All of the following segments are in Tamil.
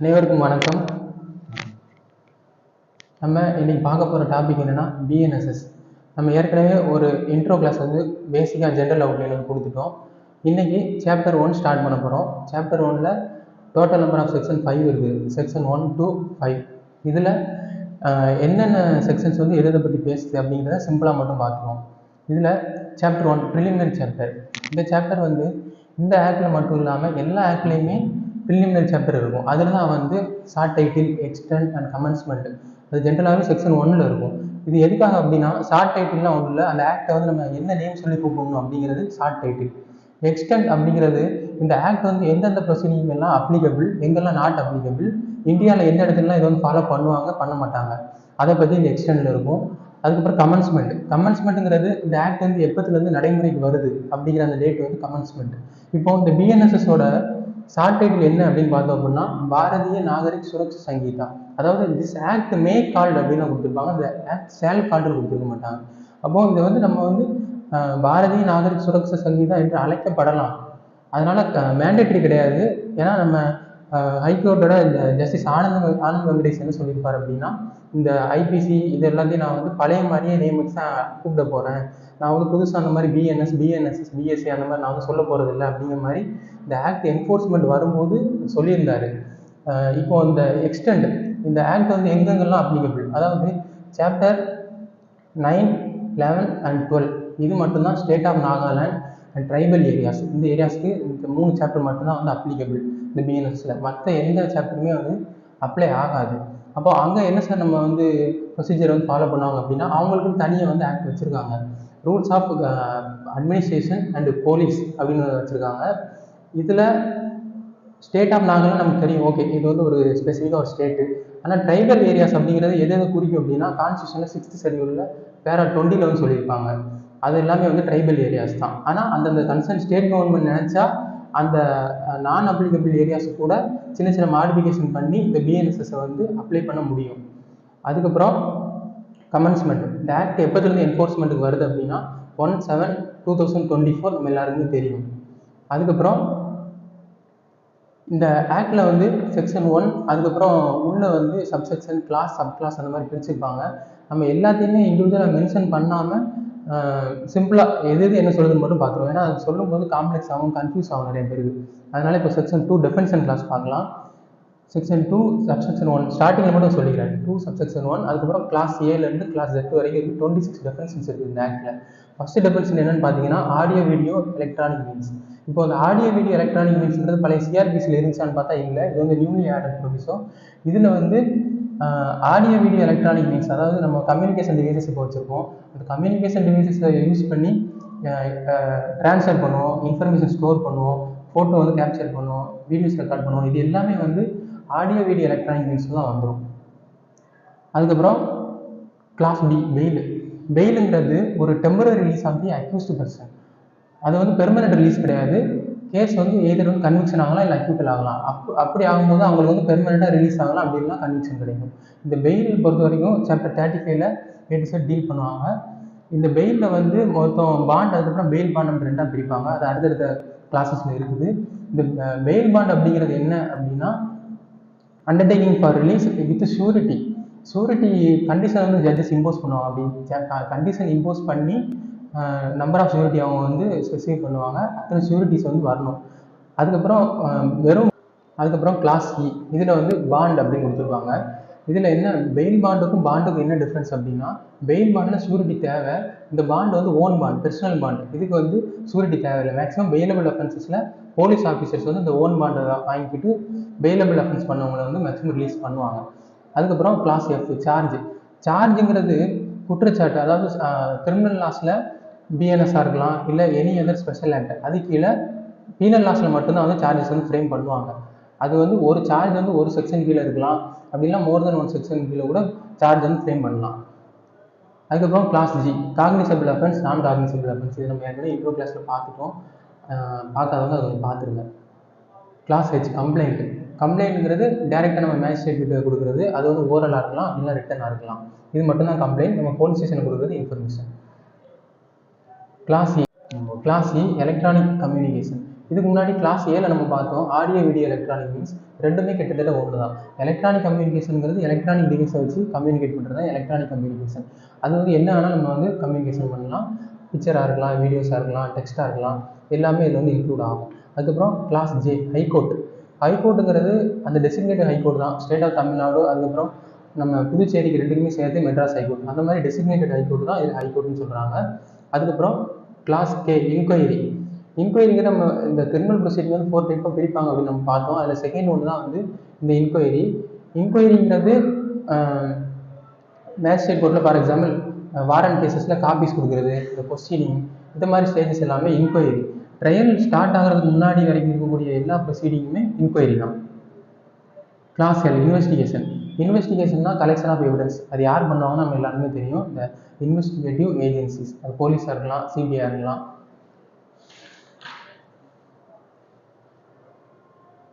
அனைவருக்கும் வணக்கம். நம்ம இன்னைக்கு பார்க்க போகிற டாபிக் என்னென்னா பிஎன்எஸ்எஸ் நம்ம ஏற்கனவே ஒரு இன்ட்ரோ கிளாஸ் வந்து பேசிக்காக ஜென்ரல் அவுட்லைன் வந்து கொடுத்துட்டோம். இன்னைக்கு சாப்டர் ஒன் ஸ்டார்ட் பண்ண போகிறோம் சாப்டர் ஒனில் total number of section five இருக்குது செக்ஷன் ஒன் டூ ஃபைவ் இதில் என்னென்ன செக்ஷன்ஸ் வந்து எதை எதை பற்றி பேசுது அப்படிங்கிறத சிம்பிளாக மட்டும் பார்த்துருவோம். இதில் சாப்டர் ஒன் ப்ரிலிமினரி சாப்டர் இந்த சாப்டர் வந்து இந்த ஆக்டில் மட்டும் இல்லாமல் எல்லா ஆக்ட்லேயுமே ப்ரிலிமினரி சாப்டர் இருக்கும். அதில் தான் வந்து short title extent and commencement அது ஜென்ரலாகவே செக்ஷன் ஒன்னில் இருக்கும். இது எதுக்காக அப்படின்னா ஷார்ட் டைட்டில்லாம் ஒன்றும் இல்லை அந்த ஆக்டை வந்து நம்ம என்ன நேம் சொல்லி கூப்பிடணும் அப்படிங்கிறது ஷார்ட் டைட்டில் எக்ஸ்டென்ட் அப்படிங்கிறது இந்த ஆக்ட் வந்து எந்தெந்த ப்ரொசீடிங் எல்லாம் அப்ளிகபிள் எங்கெல்லாம் நாட் அப்ளிகபிள் இந்தியாவில் எந்த இடத்துலலாம் இதை வந்து ஃபாலோ பண்ணுவாங்க பண்ண மாட்டாங்க. அதை பற்றி இந்த எக்ஸ்டெண்டில் இருக்கும். அதுக்கப்புறம் கமென்ஸ்மெண்ட் கமென்ஸ்மெண்ட்டுங்கிறது இந்த ஆக்ட் வந்து எப்பத்துலேருந்து நடைமுறைக்கு வருது அப்படிங்கிற அந்த டேட் வந்து கமென்ஸ்மெண்ட் இப்போ இந்த பிஎன்எஸ்எஸோட ஷார்ட் டைட்டில் என்ன அப்படின்னு பார்த்தோம் அப்படின்னா பாரதிய நாகரிக் சுரக்ஷா சங்கீதா. அதாவது திஸ் ஆக்ட் மே கால்டு அப்படின்னு கொடுத்துருப்பாங்க. இந்த ஆக்ட் சேல் கால்டு கொடுத்துருக்க மாட்டாங்க. அப்போ இதை வந்து நம்ம வந்து பாரதிய நாகரிக் சுரக்ஷா சங்கீதா என்று அழைக்கப்படலாம். அதனால மேண்டேட்டரி கிடையாது. ஏன்னா நம்ம ஹைகோர்ட்டோட இந்த ஜஸ்டிஸ் ஆனந்த ஆனந்த் வெங்கடேஷ் என்ன சொல்லியிருப்பார் அப்படின்னா இந்த ஐபிசி இது எல்லாத்தையும் நான் வந்து பழைய மாதிரியே நேமுக்கு தான் கூப்பிட போகிறேன் நான் வந்து புதுசாக அந்த மாதிரி பிஎன்எஸ் பிஎன்எஸ்எஸ் பிஎஸ்சி அந்த மாதிரி நான் வந்து சொல்ல போகிறது இல்லை அப்படிங்கிற மாதிரி இந்த ஆக்ட் என்ஃபோர்ஸ்மெண்ட் வரும்போது சொல்லியிருந்தார். இப்போ இந்த எக்ஸ்டெண்ட் இந்த ஆக்ட் வந்து எங்கெங்கெல்லாம் அப்ளிகபிள் அதாவது chapter nine eleven and twelve இது மட்டும்தான் state of Nagaland and tribal areas இந்த ஏரியாஸ்க்கு இந்த மூணு சாப்டர் மட்டும்தான் வந்து அப்ளிகபிள் இந்த பிஎன்எஸில் மற்ற எந்த சாப்டருமே வந்து அப்ளை ஆகாது. அப்போ அங்கே என்ன சார் நம்ம வந்து ப்ரொசீஜர் வந்து ஃபாலோ பண்ணுவாங்க அப்படின்னா அவங்களுக்குன்னு தனியாக வந்து ஆக்ட் வச்சுருக்காங்க. Rules of administration and police அப்படின்னு வச்சுருக்காங்க. இதில் ஸ்டேட் ஆஃப் நாகலாம் நமக்கு தெரியும். ஓகே இது வந்து ஒரு ஸ்பெசிஃபிக்காக ஒரு ஸ்டேட்டு ஆனால் ட்ரைபல் ஏரியாஸ் அப்படிங்கிறது எது எது குறிக்கும் அப்படின்னா கான்ஸ்டியூஷனில் சிக்ஸ்த் ஷெடியூலில் பேரா டுவெண்ட்டியில் வந்து சொல்லியிருப்பாங்க. அது எல்லாமே வந்து ட்ரைபல் ஏரியாஸ் தான். ஆனால் அந்தந்த கன்சர்ன் ஸ்டேட் கவர்மெண்ட் நினச்சா அந்த நான் அப்ளிகபிள் ஏரியாஸு கூட சின்ன சின்ன மாடிஃபிகேஷன் பண்ணி இந்த பிஎன்எஸ்எஸை வந்து அப்ளை பண்ண முடியும். அதுக்கப்புறம் கமென்ஸ்மெண்ட் இந்த ஆக்ட் எப்போதுலேருந்து என்ஃபோர்ஸ்மெண்ட்டுக்கு வருது அப்படின்னா one seven two thousand twenty four நம்ம எல்லாருக்குமே தெரியும். அதுக்கப்புறம் இந்த ஆக்டில் வந்து செக்ஷன் ஒன் அதுக்கப்புறம் உள்ளே வந்து சப்செக்ஷன் கிளாஸ் சப் கிளாஸ் அந்த மாதிரி பிரிச்சிருப்பாங்க. நம்ம எல்லாத்தையுமே இண்டிவிஜுவலாக மென்ஷன் பண்ணாமல் சிம்பிளாக எது எது என்ன சொல்லுதுன்னு மட்டும் பார்த்துருவோம். ஏன்னா அது சொல்லும்போது காம்ப்ளெக்ஸ் ஆகும் கன்ஃபியூஸ் ஆகும் நிறைய பேருக்கு அதனால இப்போ செக்ஷன் டூ டெஃபென்ஷன் கிளாஸ் பார்க்கலாம். செக்ஷன் டூ சப்செக்ஷன் ஒன் ஸ்டார்டிங்கில் மட்டும் சொல்லிக்கிறேன். டூ சப்செக்ஷன் ஒன் அதுக்கப்புறம் கிளாஸ் ஏலேருந்து கிளாஸ் எட்டு வரைக்கும் இருக்குது டுவெண்ட்டி சிக்ஸ் டெஃபென்ஷன்ஸ் இருக்குது இந்த ஆக்டில் ஃபஸ்ட்டு டெஃபென்ஷன் என்னென்னு பார்த்தீங்கன்னா ஆடியோ வீடியோ எலக்ட்ரானிக் மீன்ஸ் இப்போ அந்த ஆடியோ வீடியோ எலக்ட்ரானிக் மீன்ஸ்ன்றது பழைய சிஆர்பிசியில் இருந்துச்சான்னு பார்த்தா இல்லை. இது வந்து நியூலி ஆடட் ப்ரொவிஸோ இதில் வந்து ஆடியோ வீடியோ எலக்ட்ரானிக் மீன்ஸ் அதாவது நம்ம கம்யூனிகேஷன் டிவைசஸ் இப்போ வச்சுருக்கோம். அந்த கம்யூனிகேஷன் டிவைசஸை யூஸ் பண்ணி ட்ரான்ஸ்ஃபர் பண்ணுவோம் இன்ஃபர்மேஷன் ஸ்டோர் பண்ணுவோம் ஃபோட்டோ வந்து கேப்சர் பண்ணுவோம் வீடியோஸ் ரெக்கார்ட் பண்ணுவோம். இது எல்லாமே வந்து ஆடியோ வீடியோ எலக்ட்ரானிக் மீன்ஸ் தான் வந்துடும் அதுக்கப்புறம் கிளாஸ் பி பெயில் பெயிலுங்கிறது ஒரு temporary release of the accused person அது வந்து பெர்மனெண்ட் ரிலீஸ் கிடையாது. கேஸ் வந்து எதிர் வந்து கன்விக்ஷன் ஆகலாம் இல்லை அக்யூட்டல் ஆகலாம். அப் அப்படி ஆகும்போது அவங்களுக்கு வந்து பெர்மனெண்ட்டாக ரிலீஸ் ஆகலாம் அப்படின்னா கன்விக்ஷன் கிடைக்கும். இந்த பெயில் பொறுத்த வரைக்கும் சாப்டர் தேர்ட்டி ஃபைவ்ல ஏ டு டீல் பண்ணுவாங்க. இந்த பெயிலில் வந்து மொத்தம் பாண்ட் அதுக்கப்புறம் பெயில் பாண்ட் ரெண்டாக பிரிப்பாங்க. அது அடுத்தடுத்த கிளாஸஸில் இருக்குது. இந்த பெயில் பாண்ட் அப்படிங்கிறது என்ன அப்படின்னா undertaking for release with surety surety condition வந்து ஜட்ஜஸ் இம்போஸ் பண்ணுவாங்க. அப்படி கண்டிஷன் இம்போஸ் பண்ணி நம்பர் ஆஃப் ஷூரிட்டி அவங்க வந்து ஸ்பெசிஃபை பண்ணுவாங்க. அத்தனை ஷூரிட்டிஸ் வந்து வரணும். அதுக்கப்புறம் வெறும் அதுக்கப்புறம் கிளாஸ் இ இதில் வந்து பாண்ட் அப்படின்னு கொடுத்துருப்பாங்க. இதில் என்ன பெயில் பாண்டுக்கும் பாண்டுக்கும் என்ன டிஃப்ரென்ஸ் அப்படின்னா பெயில் பாண்டில் ஷூரிட்டி தேவை. இந்த பாண்ட் வந்து ஓன் பாண்ட் பர்சனல் பாண்ட் இதுக்கு வந்து ஷூரிட்டி தேவையில்லை. மேக்ஸிமம் பெயிலபிள் அஃபென்சஸில் போலீஸ் ஆஃபீஸர்ஸ் வந்து இந்த ஓன் பாண்டை வாங்கிக்கிட்டு பெயிலபிள் அஃபென்ஸ் பண்ணவங்களை வந்து மேக்ஸிமம் ரிலீஸ் பண்ணுவாங்க. அதுக்கப்புறம் கிளாஸ் எஃப் சார்ஜ் சார்ஜுங்கிறது குற்றச்சாட்டு. அதாவது கிரிமினல் லாஸில் பிஎன்எஸ்ஆர் இருக்கலாம் இல்லை எனி அதர் ஸ்பெஷல் ஆக்ட் அது கீழே பீனல் லாஸில் மட்டும்தான் வந்து சார்ஜஸ் வந்து ஃப்ரேம் பண்ணுவாங்க. அது வந்து ஒரு சார்ஜ் வந்து ஒரு செக்ஷன் கீழே இருக்கலாம். அப்படின்னா மோர் தென் ஒன் செக்ஷன் கீழே கூட சார்ஜ் வந்து ஃப்ரேம் பண்ணலாம். அதுக்கப்புறம் clause G cognizable offence non cognizable offence இது நம்ம ஏற்கனவே இன்ட்ரோ கிளாஸில் பார்த்துட்டோம். பார்க்காதவங்க அதை பார்த்துருங்க. கிளாஸ் ஹெச் கம்ப்ளைண்ட் கம்ப்ளைண்ட்ங்கிறது டேரெக்டாக நம்ம மேஜிஸ்ட்ரேட் கிட்ட கொடுக்குறது. அது வந்து ஓரலாக இருக்கலாம் இல்லை ரிட்டனாக இருக்கலாம். இது மட்டும்தான் கம்ப்ளைண்ட் நம்ம போலீஸ் ஸ்டேஷனுக்கு கொடுக்குறது information clause E clause E electronic communication இதுக்கு முன்னாடி கிளாஸ் ஏல நம்ம பார்த்தோம் ஆடியோ வீடியோ எலக்ட்ரானிக் மீன்ஸ் ரெண்டுமே கிட்டத்தட்ட ஒன்று தான். எலக்ட்ரானிக் கம்யூனிகேஷனுங்கிறது எலக்ட்ரானிக் டிவைஸை வச்சு கம்யூனிகேட் பண்ணுறது தான் எலக்ட்ரானிக் கம்யூனிகேஷன் அது வந்து என்ன வேணால் நம்ம வந்து கம்யூனிகேஷன் பண்ணலாம். பிக்சராக இருக்கலாம் வீடியோஸாக இருக்கலாம் டெக்ஸ்ட்டாக இருக்கலாம். எல்லாமே இதில் வந்து இன்க்ளூட் ஆகும். அதுக்கப்புறம் கிளாஸ் ஜே ஹைகோர்ட் ஹைகோர்ட்டுங்கிறது அந்த டெசிக்னேட்டட் ஹைகோர்ட் தான். ஸ்டேட் ஆஃப் தமிழ்நாடு அதுக்கப்புறம் நம்ம புதுச்சேரிக்கு ரெண்டுக்குமே சேர்த்து மெட்ராஸ் ஹைகோர்ட் அந்த மாதிரி டெசிக்னேட்டட் ஹைகோர்ட் தான் இது ஹைகோர்ட்னு சொல்கிறாங்க அதுக்கப்புறம் கிளாஸ் கே இன்கொயரி இன்கொயரிங்கிற நம்ம இந்த கிரிமினல் ப்ரொசீஜர் வந்து ஃபோர் டைப்பாக பிரிப்பாங்க அப்படின்னு நம்ம பார்த்தோம். அதில் செகண்ட் ஒன்று தான் வந்து இந்த இன்கொயரி இன்கொயரிங்கிறது மேஜிஸ்ட்ரேட் கோர்ட்டில் ஃபார் எக்ஸாம்பிள் வாரண்ட் கேசஸில் காப்பீஸ் கொடுக்குறது இந்த கொஸ்டினிங் இந்த மாதிரி ஸ்டேஜஸ் எல்லாமே இன்கொயரி ட்ரையல் ஸ்டார்ட் ஆகிறதுக்கு முன்னாடி வரைக்கும் இருக்கக்கூடிய எல்லா ப்ரொசீடிங்குமே இன்கொயரி தான். கிளாஸ் எல் இன்வெஸ்டிகேஷன் இன்வெஸ்டிகேஷன் தான் கலெக்ஷன் ஆஃப் எவிடன்ஸ் அது யார் பண்ணுவாங்கன்னு நம்ம எல்லாருமே தெரியும். இந்த இன்வெஸ்டிகேட்டிவ் ஏஜென்சிஸ் அது போலீஸாக இருக்கலாம் சிபிஐ இருக்கலாம்.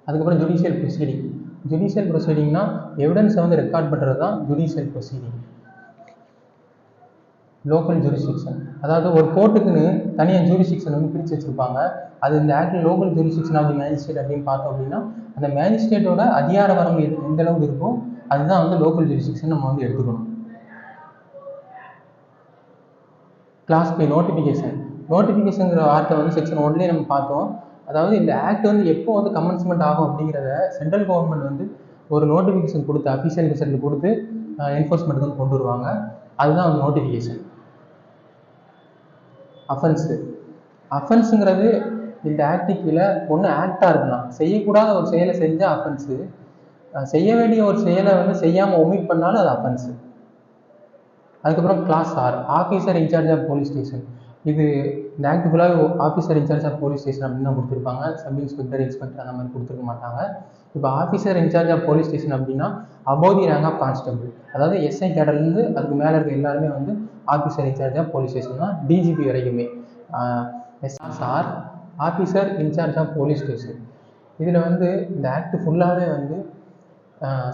அதுக்கப்புறம் ஜுடிஷியல் ப்ரொசீடிங் ஜுடிஷியல் ப்ரொசீடிங்னா எவிடன்ஸை வந்து ரெக்கார்ட் பண்ணுறது தான் ஜுடிஷியல் ப்ரொசீடிங் லோக்கல் ஜூரிஸ்டிக்ஷன் அதாவது ஒரு கோர்ட்டுக்குன்னு தனியாக ஜூரிஸ்டிக்ஷன் வந்து பிரித்து வச்சுருப்பாங்க. அது இந்த ஆக்டில் local jurisdiction of the magistrate அப்படின்னு பார்த்தோம் அப்படின்னா அந்த மேஜிஸ்ட்ரேட்டோட அதிகார வரம்பு எந்த அளவுக்கு இருக்கோ அதுதான் வந்து லோக்கல் ஜூரிஸ்டிக்ஷன் நம்ம வந்து எடுத்துக்கணும். கிளாஸ் பை நோட்டிஃபிகேஷன் நோட்டிஃபிகேஷனுங்கிற வார்த்தை வந்து செக்ஷன் ஒன்லேயே நம்ம பார்த்தோம். அதாவது இந்த ஆக்ட் வந்து எப்போ வந்து கமென்ஸ்மெண்ட் ஆகும் அப்படிங்கிறத சென்ட்ரல் கவர்மெண்ட் வந்து ஒரு நோட்டிஃபிகேஷன் கொடுத்து அஃபிஷியல் ரிசல்ட் கொடுத்து என்ஃபோர்ஸ்மெண்ட்டுக்கு வந்து கொண்டு வருவாங்க. அதுதான் வந்து நோட்டிஃபிகேஷன் அஃபென்ஸு அஃபென்ஸுங்கிறது இந்த ஆக்டிக்கில் ஒன்று ஆக்டாக இருக்கலாம். செய்யக்கூடாத ஒரு செயலை செஞ்சால் அஃபென்ஸு செய்ய வேண்டிய ஒரு செயலை வந்து செய்யாமல் ஒமிட் பண்ணாலும் அது அஃபென்ஸு அதுக்கப்புறம் clause R officer in charge of police station இது இந்த ஆக்ட் ஃபுல்லாக officer in charge of police station அப்படின்னு தான் கொடுத்துருப்பாங்க. சப் இன்ஸ்பெக்டர் இன்ஸ்பெக்டர் அந்த மாதிரி கொடுத்துருக்க மாட்டாங்க. இப்போ officer in charge of police station அப்படின்னா above the rank of constable அதாவது எஸ்ஐ கேடர்லேருந்து அதுக்கு மேலே இருக்க எல்லாருமே வந்து officer in charge of police station தான் டிஜிபி வரைக்குமே. SR officer in charge of police station இதில் வந்து இந்த ஆக்ட் ஃபுல்லாகவே வந்து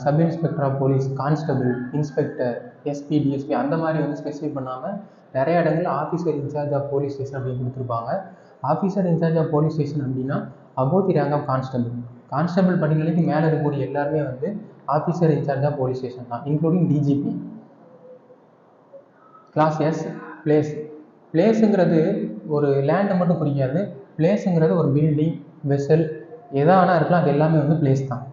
sub inspector of police constable inspector SP DSP அந்த மாதிரி வந்து ஸ்பெசிஃபை பண்ணாமல் நிறைய இடங்களில் officer in charge of police station அப்படின்னு கொடுத்துருப்பாங்க. Officer in charge of police station அப்படின்னா above the rank of constable. Constable படிநிலைக்கு மேலே இருக்கக்கூடிய எல்லாருமே வந்து officer in charge of police station தான் including DGP clause S place பிளேஸுங்கிறது ஒரு லேண்டை மட்டும் குறிக்காது பிளேஸுங்கிறது ஒரு பில்டிங் வெசல் எதா இருக்கலாம் அது எல்லாமே வந்து பிளேஸ் தான்.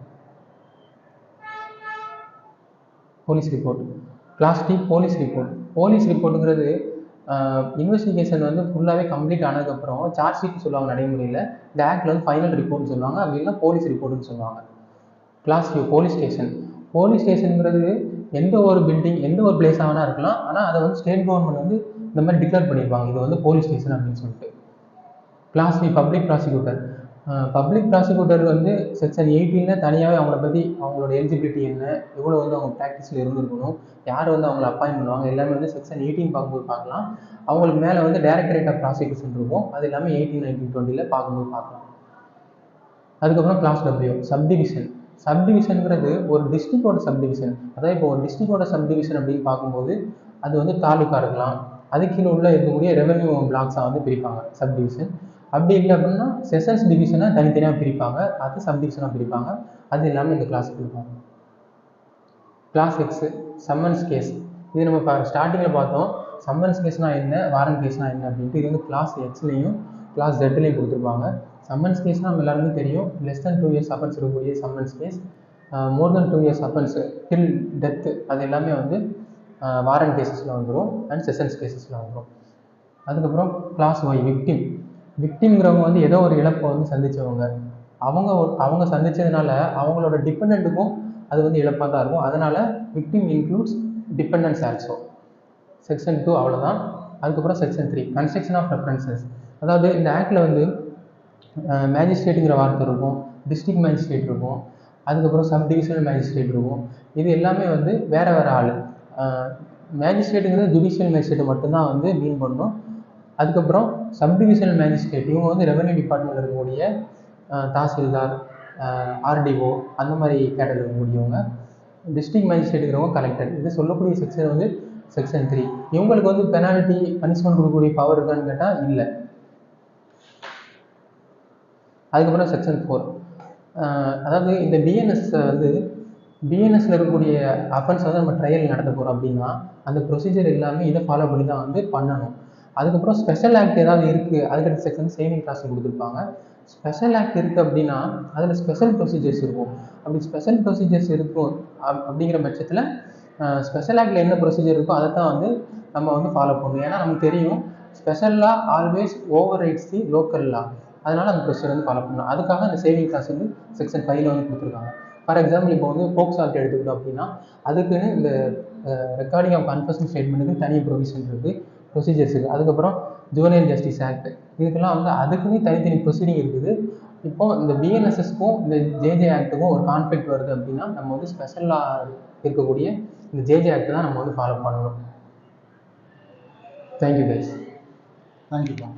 Police report. Clause T police report. Police ரிப்போர்ட்டுங்கிறது investigation வந்து ஃபுல்லாகவே கம்ப்ளீட் ஆனதுக்கப்புறம் சார்ஜ் ஷீட் சொல்லுவாங்க நடைமுறையில். இந்த ஆக்டில் வந்து ஃபைனல் ரிப்போர்ட்னு சொல்லுவாங்க. அப்படி இல்லைன்னா போலீஸ் ரிப்போர்ட்னு சொல்லுவாங்க. Clause T police station police ஸ்டேஷனுங்கிறது எந்த ஒரு பில்டிங் எந்த ஒரு பிளேஸாக வேணா இருக்கலாம். ஆனால் அதை வந்து ஸ்டேட் கவர்மெண்ட் வந்து இந்த மாதிரி டிக்ளேர் பண்ணியிருப்பாங்க. இது வந்து போலீஸ் ஸ்டேஷன் அப்படின்னு சொல்லிட்டு. Clause T public prosecutor public prosecutor வந்து செக்ஷன் எயிட்டீனில் தனியாகவே அவங்கள பற்றி அவங்களோட எலிஜிபிலிட்டி என்ன எவ்வளோ வந்து அவங்க ப்ராக்டிஸில் இருந்திருக்கணும் யார் வந்து அவங்கள அப்பாயின் பண்ணுவாங்க எல்லாமே வந்து செக்ஷன் எயிட்டீன் பார்க்கும்போது பார்க்கலாம். அவங்களுக்கு மேலே வந்து டைரக்டரேட் ஆஃப் ப்ராசிக்யூஷன் இருக்கும். அது எல்லாமே எயிட்டீன் நைன்டீன் டுவெண்ட்டியில் பார்க்கும்போது பார்க்கலாம். அதுக்கப்புறம் கிளாஸ் டபிள்யூ சப்டிவிஷன் சப்டிவிஷனுங்கிறது ஒரு டிஸ்ட்ரிக்டோட சப்டிவிஷன் அதாவது இப்போ ஒரு டிஸ்ட்ரிக்டோட சப்டிவிஷன் அப்படின்னு பார்க்கும்போது அது வந்து தாலுக்கா இருக்கலாம். அதுக்கு கீழே உள்ள இருக்கக்கூடிய ரெவென்யூ பிளாக்ஸாக வந்து பிரிப்பாங்க சப்டிவிஷன் அப்படி இல்லை அப்படின்னா செஷன்ஸ் டிவிஷனை தனித்தனியாக பிரிப்பாங்க. அது சப்டிவிஷனாக பிரிப்பாங்க. அது எல்லாமே இந்த கிளாஸ் பிரிப்பாங்க கிளாஸ் எக்ஸு சம்மன்ஸ் கேஸ் இது நம்ம இப்போ ஸ்டார்டிங்கில் பார்த்தோம். சம்மன்ஸ் கேஸ்னால் என்ன? வாரண்ட் கேஸ்னால் என்ன அப்படின்ட்டு இது வந்து கிளாஸ் எக்ஸ்லேயும் கிளாஸ் ஜெட்லேயும் கொடுத்துருப்பாங்க. சம்மன்ஸ் கேஸ்னால் நம்ம எல்லாருமே தெரியும். Less than two years offence இருக்கக்கூடிய summons case more than two years offence till death அது எல்லாமே வந்து வாரண்ட் கேசஸில் வந்துடும் அண்ட் செஷன்ஸ் கேசஸில் வந்துடும் அதுக்கப்புறம் கிளாஸ் ஒய் விக்டிம் விக்டிம்ங்கிறவங்க வந்து ஏதோ ஒரு இழப்பை வந்து சந்தித்தவங்க அவங்க அவங்க சந்தித்ததுனால அவங்களோட டிபெண்ட்டுக்கும் அது வந்து இழப்பாக தான் இருக்கும். அதனால் victim includes dependents also section two அவ்வளோதான் அதுக்கப்புறம் section three construction of references அதாவது இந்த ஆக்டில் வந்து மேஜிஸ்ட்ரேட்டுங்கிற வார்த்தை இருக்கும் டிஸ்ட்ரிக்ட் மேஜிஸ்ட்ரேட் இருக்கும் அதுக்கப்புறம் சப் டிவிஷனல் மேஜிஸ்ட்ரேட் இருக்கும். இது எல்லாமே வந்து வேறு வேறு ஆள். மேஜிஸ்ட்ரேட்டுங்கிறது ஜுடிஷியல் மேஜிஸ்ட்ரேட் மட்டும்தான் வந்து மீன் பண்ணணும் அதுக்கப்புறம் சப்டிவிஷனல் மேஜிஸ்ட்ரேட் இவங்க வந்து ரெவன்யூ டிபார்ட்மெண்ட்டில் இருக்கக்கூடிய தாசில்தார் ஆர்டிஓ அந்த மாதிரி கேட்டகரி இருக்கக்கூடியவங்க டிஸ்ட்ரிக்ட் மேஜிஸ்ட்ரேட்டுங்கிறவங்க கலெக்டர் இது சொல்லக்கூடிய செக்ஷன் வந்து செக்ஷன் த்ரீ இவங்களுக்கு வந்து பெனால்ட்டி பனிஷ்மெண்ட் கொடுக்கக்கூடிய பவர் இருக்கான்னு கேட்டால் இல்லை. அதுக்கப்புறம் செக்ஷன் ஃபோர் அதாவது இந்த பிஎன்எஸ் வந்து பிஎன்எஸ்ல இருக்கக்கூடிய அஃபென்ஸ் வந்து நம்ம ட்ரையல் நடத்த போகிறோம் அப்படின்னா அந்த ப்ரொசீஜர் எல்லாமே இதை ஃபாலோ பண்ணி தான் வந்து பண்ணணும். அதுக்கப்புறம் ஸ்பெஷல் ஆக்ட் ஏதாவது இருக்குது அதுக்கடுத்த செக்ஷன் சேவிங் கிளாஸ் கொடுத்துருப்பாங்க. ஸ்பெஷல் ஆக்ட் இருக்குது அப்படின்னா அதில் ஸ்பெஷல் ப்ரொசீஜர்ஸ் இருக்கும். அப்படி ஸ்பெஷல் ப்ரொசீஜர்ஸ் இருக்கும் அப்- அப்படிங்கிற பட்சத்தில் ஸ்பெஷல் ஆக்டில் என்ன ப்ரொசீஜர் இருக்கோ அதை தான் வந்து நம்ம வந்து ஃபாலோ பண்ணணும். ஏன்னா நமக்கு தெரியும் special law always overrides the local law அதனால் அந்த ப்ரொசீஜர் வந்து ஃபாலோ பண்ணணும். அதுக்காக அந்த சேவிங் கிளாஸ் வந்து செக்ஷன் ஃபைவ்ல வந்து கொடுத்துருக்காங்க. ஃபார் எக்ஸாம்பிள் இப்போ வந்து போக்ஸ் ஆக்ட் எடுத்துக்கிட்டோம் அப்படின்னா அதுக்குன்னு இந்த ரெக்கார்டிங் ஆஃப் கன்ஃபர்ஷன் ஸ்டேட்மெண்ட்டுக்கு தனி ப்ரொவிஷன் இருக்குது ப்ரொசீஜர்ஸ் இருக்குது அதுக்கப்புறம் ஜூனியர் ஜஸ்டிஸ் ஆக்ட் இதுக்கெல்லாம் வந்து அதுக்குன்னு தனித்தனி ப்ரொசீடிங் இருக்குது. இப்போது இந்த பிஎன்எஸ்எஸ்க்கும் இந்த ஜேஜே ஆக்ட்டுக்கும் ஒரு கான்ஃப்ளிக்ட் வருது அப்படின்னா நம்ம வந்து ஸ்பெஷலாக இருக்கக்கூடிய இந்த ஜேஜே ஆக்ட் தான் நம்ம வந்து ஃபாலோ பண்ணணும். தேங்க்யூ கைஸ் தேங்க்யூப்பா